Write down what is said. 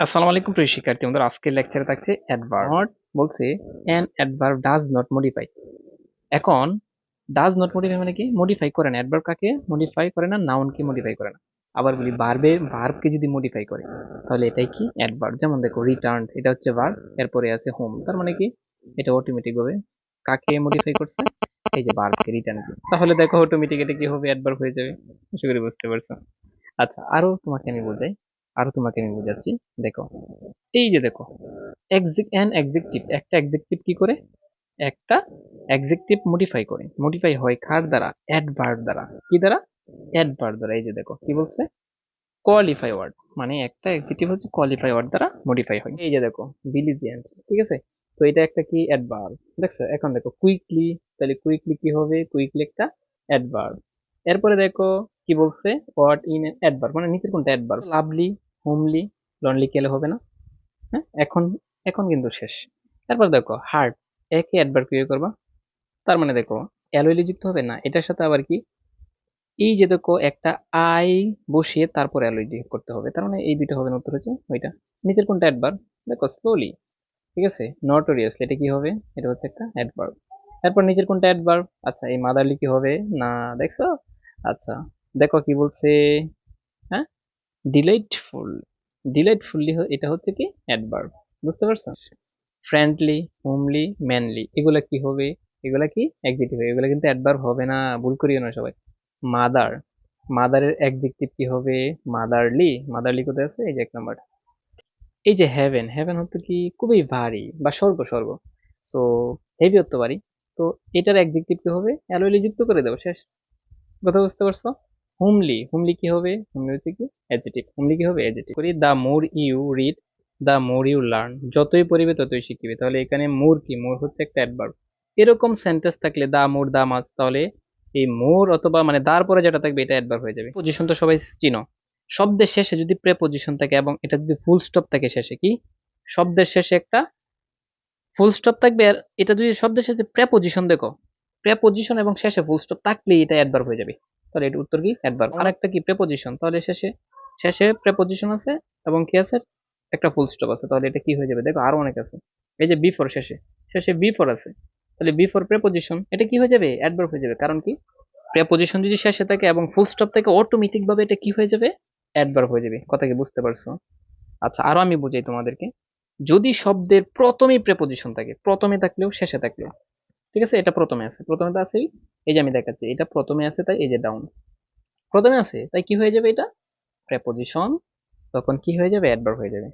আসসালামু আলাইকুম প্রিয় শিক্ষার্থী আমাদের আজকের লেকচারে থাকছে অ্যাডভার্ব নট বলছে an adverb does not modify এখন ডাজ নট মডিফাই মানে কি? মডিফাই করে না। অ্যাডভার্ব কাকে? মডিফাই করে না নাউনকে মডিফাই করে না। আবার বলি ভার্বের ভার্বকে যদি মডিফাই করে তাহলে এটাই কি? অ্যাডভার্ব যেমন দেখো রিটার্ন এটা হচ্ছে ভার্ব এরপরে আছে হোম তার মানে কি? এটা অটোমেটিক ভাবে কাকে মডিফাই করছে? এই যে ভার্বকে রিটার্ন তাহলে দেখো অটোমেটিক এটা কি হবে? অ্যাডভার্ব হয়ে যাবে। আশা করি বুঝতে পারছ। আচ্ছা আরও তোমাকে আমি বোঝাই। আরও তোমাকে আমি বোঝাচ্ছি। দেখো, এই যে দেখো অ্যান এক্সিকিউটিভ একটা এক্সিকিউটিভ কি করে? একটা এক্সিকিউটিভ মডিফাই করে। মডিফাই হয় কার দ্বারা? অ্যাডভার্ব দ্বারা। কি দ্বারা? অ্যাডভার্ব দ্বারা। এই যে দেখো, কি বলছে? কোয়ালিফাই ওয়ার্ড মানে একটা এক্সিকিউটিভ হচ্ছে কোয়ালিফাই ওয়ার্ড দ্বারা মডিফাই হয়। এই যে দেখো বিলিজিয়েন্ট ঠিক আছে? তো এটা একটা কি? অ্যাডভার্ব দেখছ? এখন দেখো কুইকলি তাহলে কুইকলি কি হবে? কুইকলি একটা অ্যাডভার্ব এরপরে দেখো, কি বলছে? ওয়ার্ড ইন অ্যাডভার্ব মানে নিচের কোনটা অ্যাডভার্ব লাভলি হোমলি লনলি কেলে হবে না। হ্যাঁ এখন এখন কিন্তু শেষ। তারপর দেখো হার্ট একে অ্যাডভার্ব কি করবা। তার মানে দেখো অ্যালয়েলি যুক্ত হবে না। এটার সাথে আবার কি? এই যে দেখো, একটা আই বসিয়ে তারপর অ্যালয় যোগ করতে হবে। তার মানে এই দুইটা হবে না, উত্তর হচ্ছে ওইটা। নিচের কোনটা অ্যাডভার্ব দেখো স্লোলি ঠিক আছে? নটোরিয়াসলি এটা কি হবে? এটা হচ্ছে একটা অ্যাডভার্ব তারপর নিচের কোনটা অ্যাডভার্ব আচ্ছা এই মাদারলি কি হবে? না, দেখছ? আচ্ছা দেখো কি বলছে? ডিলাইটফুল ডিলাইটফুলি এটা হচ্ছে কি? অ্যাডভার্ব বুঝতে পারছ? ফ্রেন্ডলি হোমলি ম্যানলি এগুলা কি হবে? এগুলা কি? অ্যাডজেক্টিভ হবে এগুলা কিন্তু অ্যাডভার্ব হবে না, ভুল করিও না সবাই। মাদার মাদারের অ্যাডজেক্টিভ কি হবে? মাদারলি মাদারলি কোথায় আছে? এই যে এক নাম্বার এই যে হেভেন হেভেন হচ্ছে কি? খুবই ভারী বা স্বর্গ স্বর্গ। সো হেভি হতে পারি। তো এটার অ্যাডজেক্টিভ কি হবে? অ্যালয়লি যুক্ত করে দেবো, শেষ। কথা বুঝতে পারছ? হোমলি হোমলি কি হবে? হোমলি হচ্ছে কি? অ্যাডজেক্টিভ হোমলি কি হবে? অ্যাডজেক্টিভ করি the more you read the more you learn যতই পড়িবে, ততই শিখিবে। তাহলে এখানে মোর কি? মোর হচ্ছে একটা অ্যাডভার্ব এরকম সেন্টেন্স থাকলে দা মোর দা মাছ তাহলে এই মোর অথবা মানে দার পরে যেটা থাকবে এটা অ্যাডভার্ব হয়ে যাবে। পজিশন তো সবাই চিনো। শব্দের শেষে যদি প্রেপোজিশন থাকে এবং এটা যদি ফুল স্টপ থাকে শেষে, কি? শব্দের শেষে একটা ফুল স্টপ থাকবে। আর এটা যদি শব্দের শেষে প্রেপোজিশন দেখো প্রেপোজিশন এবং শেষে ফুল স্টপ থাকলেই এটা অ্যাডভার্ব হয়ে যাবে। তাহলে এটা উত্তর কি? অ্যাডভার্ব আর একটা কি? প্রেপোজিশন তাহলে শেষে শেষে প্রেপোজিশন আছে এবং কি আছে? একটা ফুল স্টপ আছে। তাহলে এটা কি হয়ে যাবে? দেখো আরও অনেক আছে। এই যে বিফোর শেষে শেষে বিফোর আছে। তাহলে বিফোর প্রেপোজিশন এটা কি হয়ে যাবে? অ্যাডভার্ব হয়ে যাবে। কারণ কি? প্রেপোজিশন যদি শেষে থাকে এবং ফুল স্টপ থাকে অটোমেটিক ভাবে এটা কি হয়ে যাবে? অ্যাডভার্ব হয়ে যাবে। কথা কি বুঝতে পারছ? আচ্ছা আরও আমি বুঝাই তোমাদেরকে। যদি শব্দের প্রথমেই প্রেপোজিশন থাকে প্রথমে থাকলেও শেষে থাকলেও ঠিক আছে? এটা প্রথমে আছে। প্রথমে তো আছেই এই যে আমি দেখাচ্ছি। এটা প্রথমে আছে, তাই এই যে ডাউন প্রথমে আছে, তাই কি হয়ে যাবে এটা? প্রেপোজিশন তখন কি হয়ে যাবে? অ্যাডভার্ব হয়ে যাবে।